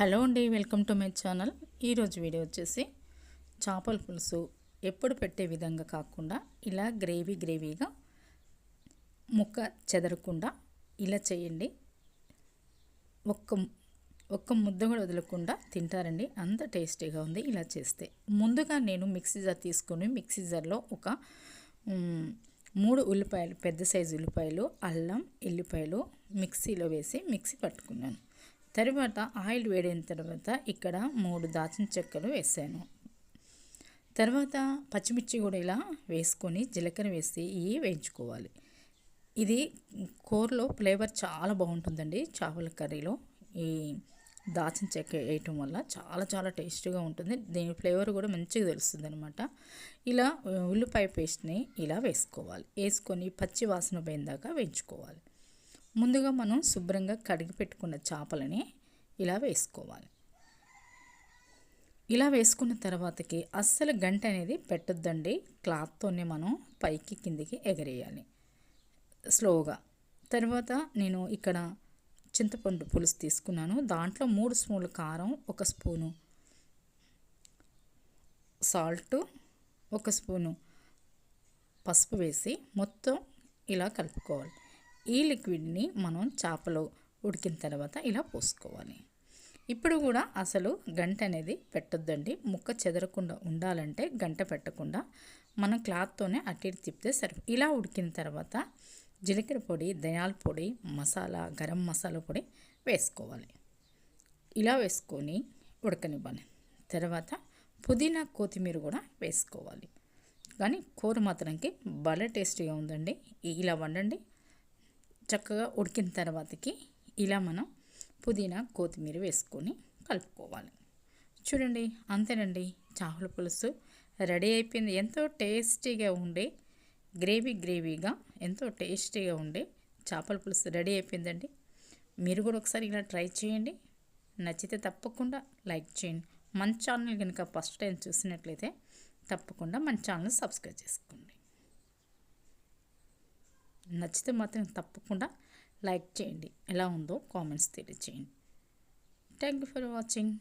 Hello అండి welcome to my channel. ఈరోజు video వచ్చేసి చేపల పులుసు ఎప్పుడు పెట్టే విధంగా కాకుండా ఇలా గ్రేవీ గ్రేవీగా ముక్క చెదరకుండా ఇలా చేయండి. ఒక్క ఒక్క ముద్ద కూడా వదలకుండా తింటారండి. అంత టేస్టీగా ఉంది ఇలా చేస్తే. ముందుగా నేను మిక్సీ జార్ తీసుకొని మిక్సీ జార్లో ఒక మూడు ఉల్లిపాయలు పెద్ద సైజు ఉల్లిపాయలు అల్లం ఎల్లిపాయలు మిక్సీలో వేసి మిక్సీ పట్టుకున్నాను. తర్వాత ఆయిల్ వేడిన తర్వాత ఇక్కడ మూడు దాచిన చెక్కలు వేసాను. తర్వాత పచ్చిమిర్చి కూడా ఇలా వేసుకొని జీలకర్ర వేసి ఇవి వేయించుకోవాలి. ఇది కూరలో ఫ్లేవర్ చాలా బాగుంటుందండి చేపల కర్రీలో. ఈ దాచిన చెక్క వేయటం వల్ల చాలా చాలా టేస్టీగా ఉంటుంది. దీని ఫ్లేవర్ కూడా మంచిగా తెలుస్తుంది అనమాట ఇలా ఉల్లిపాయ పేస్ట్ని ఇలా వేసుకోవాలి. వేసుకొని పచ్చి వాసన పోయిందాకా వేయించుకోవాలి. ముందుగా మనం శుభ్రంగా కడిగి పెట్టుకున్న చేపలని ఇలా వేసుకోవాలి. ఇలా వేసుకున్న తర్వాతకి అస్సలు గంట అనేది పెట్టొద్దండి. క్లాత్తోనే మనం పైకి కిందికి ఎగరేయాలి. స్లోగా. తర్వాత నేను ఇక్కడ చింతపండు పులుసు తీసుకున్నాను. దాంట్లో మూడు స్పూన్ల కారం ఒక స్పూను సాల్ట్ ఒక స్పూను పసుపు వేసి మొత్తం ఇలా కలుపుకోవాలి. ఈ లిక్విడ్ని మనం చేపలో ఉడికిన తర్వాత ఇలా పోసుకోవాలి. ఇప్పుడు కూడా అసలు గంట అనేది పెట్టొద్దండి. ముక్క చెదరకుండా ఉండాలంటే గంట పెట్టకుండా మనం క్లాత్తోనే అటు ఇటు తిప్పితే సరి ఇలా ఉడికిన తర్వాత జీలకర్ర పొడి ధనియాల పొడి మసాలా గరం మసాలా పొడి వేసుకోవాలి. ఇలా వేసుకొని ఉడకనివ్వాలి. తర్వాత పుదీనా కొత్తిమీర కూడా వేసుకోవాలి. కానీ కూర మాత్రంకి భలే టేస్టీగా ఉందండి. ఇలా వండండి. చక్కగా ఉడికిన తర్వాతకి ఇలా మనం పుదీనా కొత్తిమీర వేసుకొని కలుపుకోవాలి. చూడండి అంతేనండి. చేపల పులుసు రెడీ అయిపోయింది. ఎంతో టేస్టీగా ఉండే గ్రేవీ గ్రేవీగా ఎంతో టేస్టీగా ఉండే చేపల పులుసు రెడీ అయిపోయిందండి. మీరు కూడా ఒకసారి ఇలా ట్రై చేయండి. నచ్చితే తప్పకుండా లైక్ చేయండి. మన ఛానల్ కనుక ఫస్ట్ టైం చూసినట్లయితే తప్పకుండా మన ఛానల్ సబ్స్క్రైబ్ చేసుకోండి. నచ్చితే మాత్రం తప్పకుండా లైక్ చేయండి. ఎలా ఉందో కామెంట్స్ తెలియచేయండి. Thank you for watching